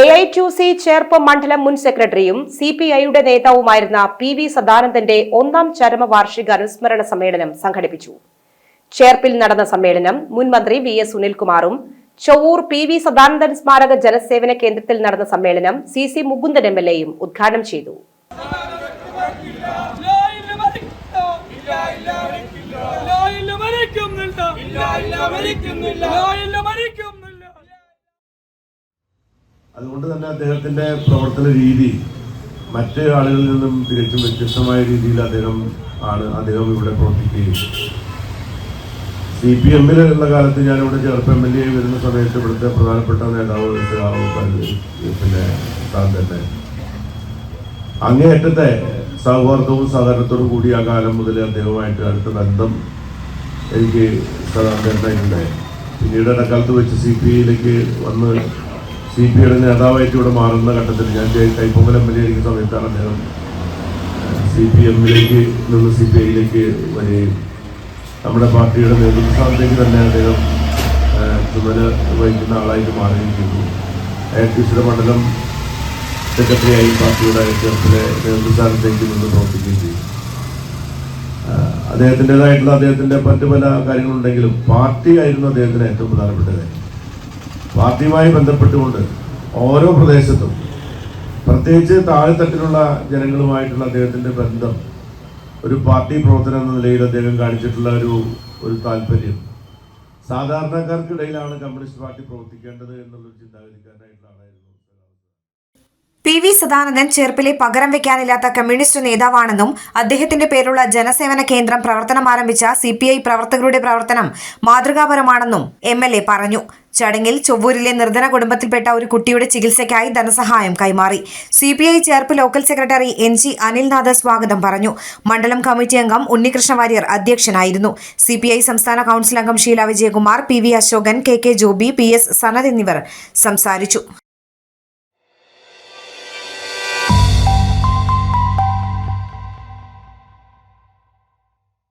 A I T U C Cherpu മണ്ഡലം മുൻ സെക്രട്ടറിയും സി പി ഐയുടെ നേതാവുമായിരുന്ന പി വി സദാനന്ദന്റെ ഒന്നാം ചരമവാർഷിക അനുസ്മരണ സമ്മേളനം സംഘടിപ്പിച്ചു. ചേർപ്പിൽ നടന്ന സമ്മേളനം മുൻ മന്ത്രി വി എസ് സുനിൽകുമാറും ചൊവ്വൂർ പി വി സദാനന്ദൻ സ്മാരക ജനസേവന കേന്ദ്രത്തിൽ നടന്ന സമ്മേളനം C C Mukundan M L എയും ഉദ്ഘാടനം ചെയ്തു. മരിക്കുന്നില്ല. അതുകൊണ്ട് തന്നെ അദ്ദേഹത്തിന്റെ പ്രവർത്തന രീതി മറ്റ് ആളുകളിൽ നിന്നും തികച്ചും വ്യത്യസ്തമായ രീതിയിൽ അദ്ദേഹം ആണ് അദ്ദേഹം ഇവിടെ പ്രവർത്തിക്കുകയും സി പി എമ്മിലുള്ള കാലത്ത് ഞാനിവിടെ ചേർപ്പ് എം എൽ എ വരുന്ന സമയത്ത് ഇവിടുത്തെ പ്രധാനപ്പെട്ട നേതാവ് പിന്നെ താൻ തന്നെ. അങ്ങേയറ്റത്തെ സൗഹാർദ്ദവും സഹകരണത്തോടും കൂടി ആ കാലം മുതൽ അദ്ദേഹവുമായിട്ട് അടുത്ത ബന്ധം എനിക്ക് സദാന്തരനായിട്ടുണ്ടായി പിന്നീട് ഇടക്കാലത്ത് വെച്ച് സി പി ഐയിലേക്ക് വന്ന് സി പി ഐയുടെ നേതാവായിട്ട് ഇവിടെ മാറുന്ന ഘട്ടത്തിൽ ഞാൻ കൈപ്പൊങ്കൽ എം എൽ എ ആയിരിക്കുന്ന സമയത്താണ് അദ്ദേഹം സി പി എമ്മിലേക്ക് നിന്ന് സി പി ഐയിലേക്ക് വരികയും നമ്മുടെ പാർട്ടിയുടെ നേതൃത്വ സ്ഥാനത്തേക്ക് തന്നെ അദ്ദേഹം ചുമതല വഹിക്കുന്ന ആളായിട്ട് മാറുകയും ചെയ്തു. എ ടി സിയുടെ മണ്ഡലം സെക്രട്ടറിയായി പാർട്ടിയുടെ ചെറുപ്പിലെ നേതൃസ്ഥാനത്തേക്ക് നിന്ന് പ്രവർത്തിക്കുകയും ചെയ്തു. അദ്ദേഹത്തിന്റെതായിട്ടുള്ള അദ്ദേഹത്തിന്റെ മറ്റു പല കാര്യങ്ങളുണ്ടെങ്കിലും പാർട്ടി ആയിരുന്നു അദ്ദേഹത്തിന് ഏറ്റവും പ്രധാനപ്പെട്ട കാര്യം പാർട്ടിയുമായി ബന്ധപ്പെട്ടുകൊണ്ട് ഓരോ പ്രദേശത്തും പ്രത്യേകിച്ച് താഴെത്തട്ടിലുള്ള ജനങ്ങളുമായിട്ടുള്ള അദ്ദേഹത്തിന്റെ ബന്ധം ഒരു പാർട്ടി പ്രവർത്തനം എന്ന നിലയിൽ അദ്ദേഹം കാണിച്ചിട്ടുള്ള ഒരു ഒരു താല്പര്യം. സാധാരണക്കാർക്കിടയിലാണ് കമ്മ്യൂണിസ്റ്റ് പാർട്ടി പ്രവർത്തിക്കേണ്ടത് എന്നുള്ളൊരു ചിന്താഗതിക്കാരനായിട്ടുള്ള ആളായിരുന്നു. പി വി സദാനന്ദൻ ചേർപ്പിലെ പകരം വെക്കാനില്ലാത്ത കമ്മ്യൂണിസ്റ്റ് നേതാവാണെന്നും അദ്ദേഹത്തിന്റെ പേരുള്ള ജനസേവന കേന്ദ്രം പ്രവർത്തനം ആരംഭിച്ച സി പി ഐ പ്രവർത്തകരുടെ പ്രവർത്തനം മാതൃകാപരമാണെന്നും എം എൽ എ പറഞ്ഞു. ചടങ്ങിൽ ചൊവ്വൂരിലെ നിർധന കുടുംബത്തിൽപ്പെട്ട ഒരു കുട്ടിയുടെ ചികിത്സയ്ക്കായി ധനസഹായം കൈമാറി. C P I Cherpu local secretary N G Anilnath സ്വാഗതം പറഞ്ഞു. മണ്ഡലം കമ്മിറ്റി അംഗം ഉണ്ണികൃഷ്ണ വാര്യർ അധ്യക്ഷനായിരുന്നു. സി പി ഐ സംസ്ഥാന കൌൺസിൽ അംഗം Sheela Vijayakumar P V Ashokan K K Joby P S Sanath എന്നിവർ സംസാരിച്ചു.